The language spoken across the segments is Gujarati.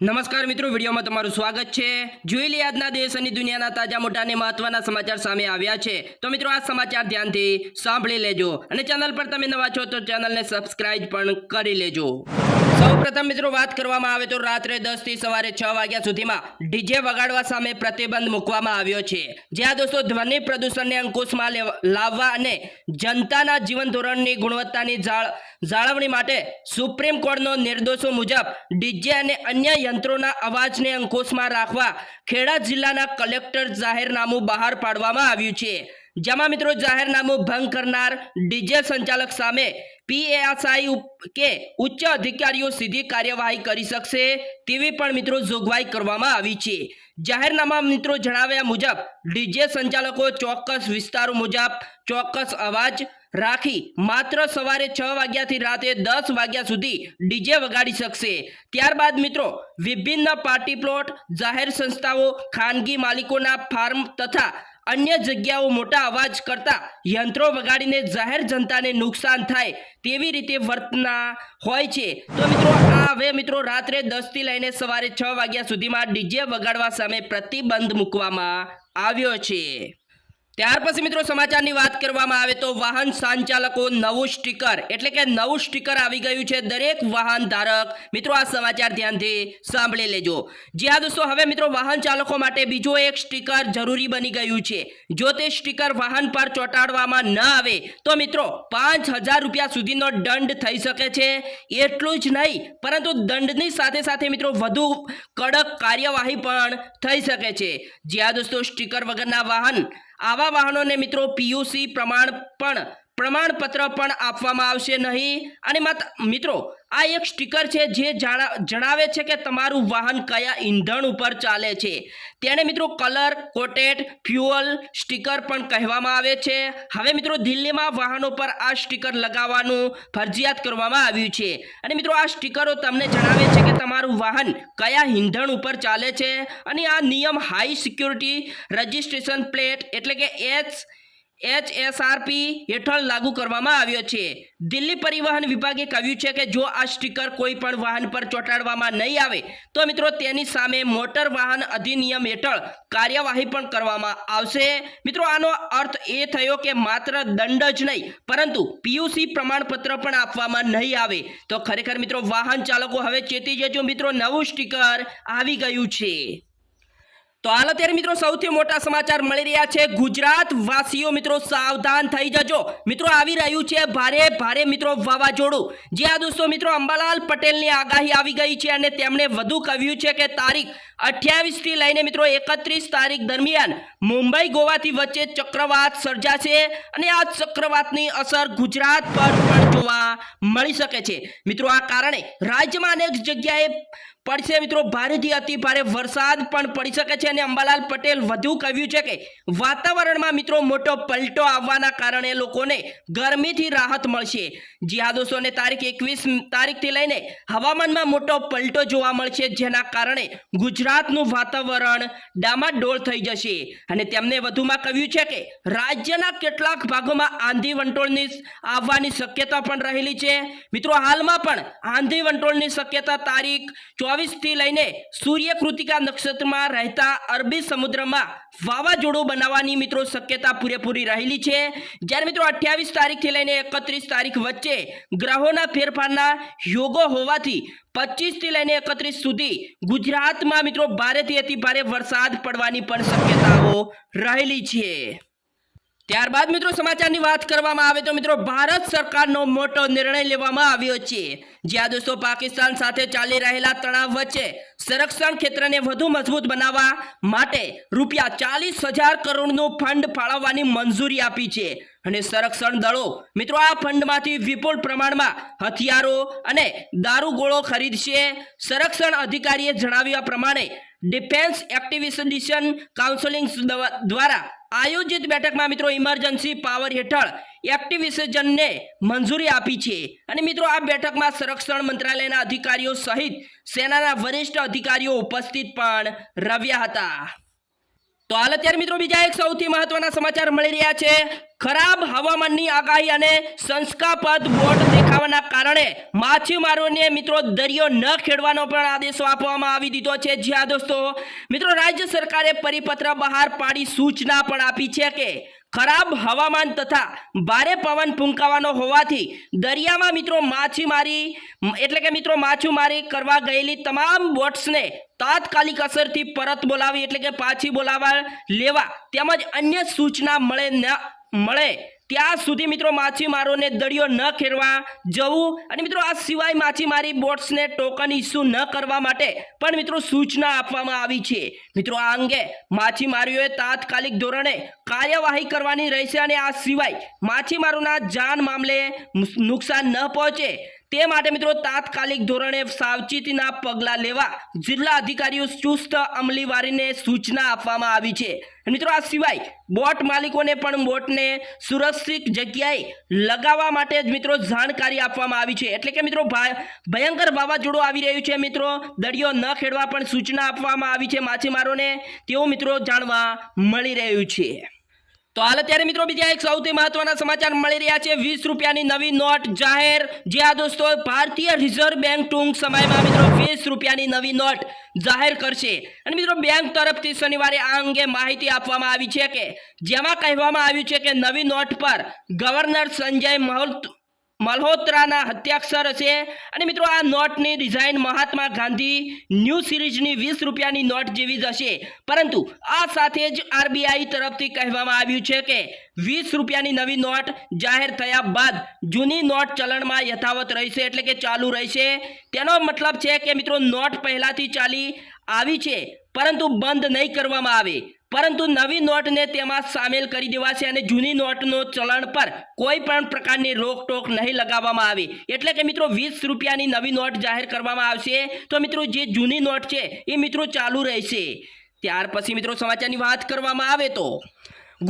નમસ્કાર મિત્રો, વિડીયોમાં તમારું સ્વાગત છે. જોઈ આજના દેશ અને દુનિયાના તાજા મોટા અને મહત્વના સમાચાર સામે આવ્યા છે. તો મિત્રો, આ સમાચાર ધ્યાનથી સાંભળી લેજો અને ચેનલ પર તમે નવા છો તો ચેનલને સબસ્ક્રાઇબ પણ કરી લેજો. સૌપ્રથમ મિત્રો વાત કરવામાં આવે તો રાત્રે દસથી સવારે છ વાગ્યા સુધીમાં ડીજે વગાડવા સામે પ્રતિબંધ મૂકવામાં આવ્યો છે. જ્યાં દોસ્તો ધ્વનિ પ્રદૂષણને અંકુશમાં લેવા- લાવવા અને જનતાના જીવન ધોરણની ગુણવત્તાની જાળ, જાળવણી માટે સુપ્રીમ કોર્ટનો નિર્દેશો મુજબ ડીજે અને અન્ય યંત્રોના અવાજને અંકુશમાં રાખવા ખેડા જિલ્લાના કલેક્ટર જાહેરનામું બહાર પાડવામાં આવ્યું છે. જેમાં મિત્રો જાહેરનામું ભંગ કરનાર ડીજે સંચાલક સામે પીએસઆઈ કે ઉચ્ચ અધિકારીઓ સીધી કાર્યવાહી કરી શકશે તેવી પણ મિત્રો જોગવાઈ કરવામાં આવી છે. જાહેરનામા મિત્રો જણાવ્યા મુજબ, ડીજે સંચાલકો ચોક્કસ વિસ્તારો મુજબ ચોક્કસ અવાજ રાખી માત્ર સવારે છ વાગ્યાથી રાતે દસ વાગ્યા સુધી ડીજે વગાડી શકશે. ત્યારબાદ મિત્રો, વિભિન્ન પાર્ટી પ્લોટ, જાહેર સંસ્થાઓ, ખાનગી માલિકોના ફાર્મ તથા અન્ય જગ્યાઓ મોટા અવાજ કરતા યંત્રો વગાડીને જાહેર જનતાને નુકસાન થાય તેવી રીતે વર્તના હોય છે. તો મિત્રો, આ હવે મિત્રો રાત્રે દસથી લઈને સવારે છ વાગ્યા સુધીમાં ડીજે વગાડવા સામે પ્રતિબંધ મૂકવામાં આવ્યો છે. ત્યાર પછી મિત્રો સમાચારની વાત કરવામાં આવે તો વાહન સંચાલકો નવું સ્ટીકર, એટલે કે નવું સ્ટીકર આવી ગયું છે દરેક વાહન ધારક. મિત્રો આ સમાચાર ધ્યાનથી સાંભળી લેજો. જી હા દોસ્તો, હવે મિત્રો વાહન ચાલકો માટે બીજો એક સ્ટીકર જરૂરી બની ગયું છે. જો તે સ્ટીકર વાહન પર ચોંટાડવામાં ન આવે, તો મિત્રો પાંચ હજાર રૂપિયા સુધીનો દંડ થઈ શકે છે. એટલું જ નહીં, પરંતુ દંડની સાથે સાથે મિત્રો વધુ કડક કાર્યવાહી પણ થઈ શકે છે. જ્યાં દોસ્તો, સ્ટીકર વગરના વાહન આવા વાહનોને મિત્રો પીયુસી પ્રમાણ પણ પ્રમાણપત્ર પણ આપવામાં આવશે નહીં. અને મત, મિત્રો, આ એક સ્ટીકર છે જે જાણા- જણાવે છે કે તમારું વાહન કયા ઈંધણ ઉપર ચાલે છે. તેને મિત્રો કલર, કોટેડ, ફ્યુઅલ સ્ટીકર પણ કહેવામાં આવે છે. હવે મિત્રો દિલ્હીમાં વાહનો પર આ સ્ટીકર લગાવવાનું ફરજિયાત કરવામાં આવ્યું છે. અને મિત્રો આ સ્ટીકરો તમને જણાવે છે કે તમારું વાહન કયા ઈંધણ ઉપર ચાલે છે. અને આ નિયમ હાઈ સિક્યુરિટી રજિસ્ટ્રેશન પ્લેટ એટલે કે એચ એચએસઆરપી હેઠળ લાગુ કરવામાં આવ્યો છે. દિલ્હી પરિવહન વિભાગે કહ્યું છે કે જો આ સ્ટીકર કોઈ પણ વાહન પર ચોંટાડવામાં નહીં આવે, તો મિત્રો તેની સામે મોટર વાહન અધિનિયમ હેઠળ કાર્યવાહી પણ કરવામાં આવશે. મિત્રો, આનો અર્થ એ થયો કે માત્ર દંડ જ નહીં, પરંતુ પીયુસી પ્રમાણપત્ર પણ આપવામાં નહીં આવે. તો ખરેખર મિત્રો, વાહન ચાલકો હવે ચેતી જજો. મિત્રો, નવું સ્ટીકર આવી ગયું છે. તો હાલ અત્યારે મિત્રો સૌથી મોટા સમાચાર મળી રહ્યા છે. ગુજરાત વાસીઓ મિત્રો સાવધાન થઈ જજો. મિત્રો આવી રહ્યું છે ભારે ભારે મિત્રો વાવાઝોડું. આ દોસ્તો મિત્રો અંબાલાલ પટેલની આગાહી આવી ગઈ છે અને તેમણે વધુ કહ્યું છે કે તારીખ અઠ્યાવીસથી લઈને મિત્રો એકત્રીસ તારીખ દરમિયાન મુંબઈ ગોવાથી વચ્ચે ચક્રવાત સર્જાશે અને આ ચક્રવાતની અસર ગુજરાત પર પણ જોવા મળી શકે છે. મિત્રો આ કારણે રાજ્યમાં અનેક જગ્યાએ પડશે મિત્રો ભારેથી અતિ ભારે વરસાદ પણ પડી શકે છે અને અંબાલાલ પટેલ વધુ કહ્યું છે કે વાતાવરણમાં મિત્રો મોટો પલટો આવવાના કારણે લોકોને ગરમીથી રાહત મળશે. જી હા દોસ્તોને તારીખ એકવીસ તારીખથી લઈને હવામાનમાં મોટો પલટો જોવા મળશે, જેના કારણે ગુજરાતનું વાતાવરણ ડામાડોળ થઈ જશે. અને તેમણે વધુમાં કહ્યું છે કે રાજ્યના કેટલાક ભાગોમાં આંધી વંટોળની આવવાની શક્યતા પણ રહેલી છે. મિત્રો, હાલમાં પણ આંધી વંટોળની શક્યતા તારીખ ચોવીસથી લઈને સૂર્ય કૃતિકા નક્ષત્રમાં રહેતા અરબી સમુદ્રમાં વાવાઝોડું બનાવવાની મિત્રો શક્યતા પૂરેપૂરી રહેલી છે. જ્યારે મિત્રો અઠ્યાવીસ તારીખથી લઈને એકત્રીસ તારીખ વચ્ચે ગ્રહોના ફેરફારના યોગો હોવાથી પચીસથી લઈને એકત્રીસ સુધી ગુજરાતમાં મિત્રો ભારેથી અતિ ભારે વરસાદ પડવાની પણ શક્યતાઓ રહેલી છે. ત્યારબાદ મિત્રો સમાચારની વાત કરવામાં આવે તો મિત્રો ભારત સરકારનો મોટો નિર્ણય લેવામાં આવ્યો છે. જ્યાં દોસ્તો પાકિસ્તાન સાથે ચાલી રહેલા તણાવ વચ્ચે સંરક્ષણ ક્ષેત્રને વધુ મજબૂત બનાવવા માટે રૂપિયા ચાલીસ હજાર કરોડનું ફંડ ફાળવવાની મંજૂરી આપી છે. અને સંરક્ષણ દળો મિત્રો આ ફંડમાંથી વિપુલ પ્રમાણમાં હથિયારો અને દારૂગોળો ખરીદશે. સંરક્ષણ અધિકારીએ જણાવ્યા પ્રમાણે ડિફેન્સ એક્ટિવિશન કાઉન્સેલિંગ દ્વારા આયોજિત બેઠકમાં મિત્રો ઇમરજન્સી પાવર હેઠળ એક્ટિવિઝનને મંજૂરી આપી છે. અને મિત્રો આ બેઠકમાં સંરક્ષણ મંત્રાલયના અધિકારીઓ સહિત સેનાના વરિષ્ઠ અધિકારીઓ ઉપસ્થિત પણ રહ્યા હતા. તો હાલ અત્યારે મિત્રો બીજા એક સૌથી મહત્વના સમાચાર મળી રહ્યા છે. ખરાબ હવામાનની આગાહી અને સંસ્કાપદ બોટ દેખાવાના કારણે માછીમારોને મિત્રો દરિયો ન ખેડવાનો પણ આદેશો આપવામાં આવી દીધો છે. જ્યાં દોસ્તો, મિત્રો રાજ્ય સરકારે પરિપત્ર બહાર પાડી સૂચના પણ આપી છે કે ખરાબ હવામાન તથા ભારે પવન ફૂંકાવાનો હોવાથી દરિયામાં મિત્રો માછીમારી એટલે કે મિત્રો માછીમારી કરવા ગયેલી તમામ બોટ્સને તાત્કાલિક અસરથી પરત બોલાવી, એટલે કે પાછી બોલાવા લેવા તેમજ અન્ય સૂચના મળે ન, મળે ત્યાં સુધી મિત્રો માછીમારોને દરિયો ન ખેરવા જવું અને મિત્રો આ સિવાય માછીમારી બોટ્સને ટોકન ઇસ્યુ ન કરવા માટે પણ મિત્રો સૂચના આપવામાં આવી છે. મિત્રો આ અંગે માછીમારીઓએ તાત્કાલિક ધોરણે કાર્યવાહી કરવાની રહેશે અને આ સિવાય માછીમારોના જાન મામલે નુકસાન ન પહોંચે તે માટે મિત્રો તાત્કાલિક ધોરણે સાવચેતીના પગલાં લેવા જિલ્લા અધિકારીઓ ચુસ્ત અમલીવારીને સૂચના આપવામાં આવી છે. મિત્રો આ સિવાય બોટ માલિકોને પણ બોટને સુરક્ષિત જગ્યાએ લગાવવા માટે જ મિત્રો જાણકારી આપવામાં આવી છે. એટલે કે મિત્રો ભયંકર વાવાઝોડું આવી રહ્યું છે મિત્રો. દરિયો ન ખેડવા પણ સૂચના આપવામાં આવી છે માછીમારોને. તેવું મિત્રો જાણવા મળી રહ્યું છે. તો હાલ અત્યારે મિત્રો બીજા એક સૌથી મહત્વના સમાચાર મળી રહ્યા છે. વીસ રૂપિયાની નવી નોટ જાહેર. જે આ દોસ્તો, ભારતીય રિઝર્વ બેંક ટૂંક સમયમાં મિત્રો વીસ રૂપિયાની નવી નોટ જાહેર કરશે. અને મિત્રો બેંક તરફથી શનિવારે આ અંગે માહિતી આપવામાં આવી છે કે, જેમાં કહેવામાં આવ્યું છે કે નવી નોટ પર ગવર્નર સંજય મહોત મલ્હોત્રાના હત્યાક્ષર હશે અને મિત્રો, આ નોટની ડિઝાઇન મહાત્મા ગાંધી ન્યૂ સિરીઝની વીસ રૂપિયાની નોટ જેવી જ હશે. પરંતુ આ સાથે જ આરબીઆઈ તરફથી કહેવામાં આવ્યું છે કે વીસ રૂપિયાની નવી નોટ જાહેર થયા બાદ જૂની નોટ ચલણમાં યથાવત રહેશે એટલે કે ચાલુ રહેશે. તેનો મતલબ છે કે મિત્રો, નોટ પહેલાંથી ચાલી આવી છે, પરંતુ બંધ નહીં કરવામાં આવે. પરંતુ નવી નોટને તેમાં સામેલ કરી દેવાશે અને જૂની નોટનો ચલણ પર કોઈ પણ પ્રકારની રોકટોક નહીં લગાવવામાં આવે. એટલે કે મિત્રો વીસ રૂપિયાની નવી નોટ જાહેર કરવામાં આવશે. તો મિત્રો જે જૂની નોટ છે એ મિત્રો ચાલુ રહેશે. ત્યાર પછી મિત્રો સમાચારની વાત કરવામાં આવે તો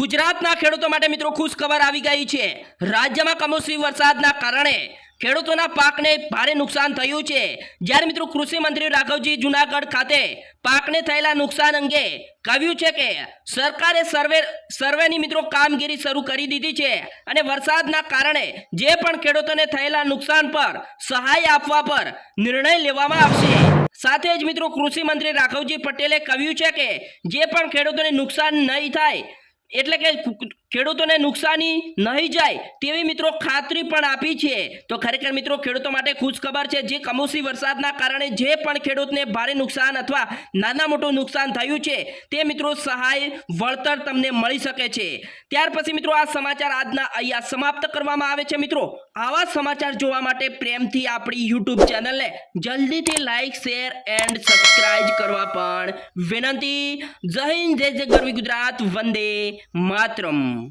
ગુજરાતના ખેડૂતો માટે મિત્રો ખુશ ખબર આવી ગઈ છે. રાજ્યમાં કમોસમી વરસાદના કારણે ખેડૂતોના પાકને ભારે નુકસાન થયું છે. જ્યારે મિત્રો કૃષિ મંત્રી રાઘવજી જુનાગઢ ખાતે પાકને થયેલા નુકસાન અંગે કહ્યું છે કે, સરકારે સર્વે, સર્વેની મિત્રો કામગીરી શરૂ કરી દીધી છે અને વરસાદના કારણે જે પણ ખેડૂતોને થયેલા નુકસાન પર સહાય આપવા પર નિર્ણય લેવામાં આવશે. સાથે જ મિત્રો કૃષિ મંત્રી રાઘવજી પટેલે કહ્યું છે કે, જે પણ ખેડૂતોને નુકસાન નહીં થાય, એટલે કે ખેડૂતોને નુકસાની નહીં જાય તેવી મિત્રો ખાતરી પણ આપી છે. તો ખરેખર મિત્રો, ખેડૂતો માટે ખુશ ખબર છે જે કમોસમી વરસાદના કારણે જે પણ ખેડૂતને ભારે નુકસાન અથવા નાના મોટું નુકસાન થયું છે, તે મિત્રો સહાય, વળતર તમને મળી શકે છે. ત્યાર પછી મિત્રો, આ સમાચાર આજના અહીંયા સમાપ્ત કરવામાં આવે છે મિત્રો. આવા સમાચાર જોવા માટે પ્રેમથી આપણી યુટ્યુબ ચેનલને જલ્દીથી લાઇક શેર એન્ડ સબસ્ક્રાઇબ કરવા પણ વિનંતી. જય હિન્દ, જય જય ગરવી ગુજરાત, વંદે માતરમ.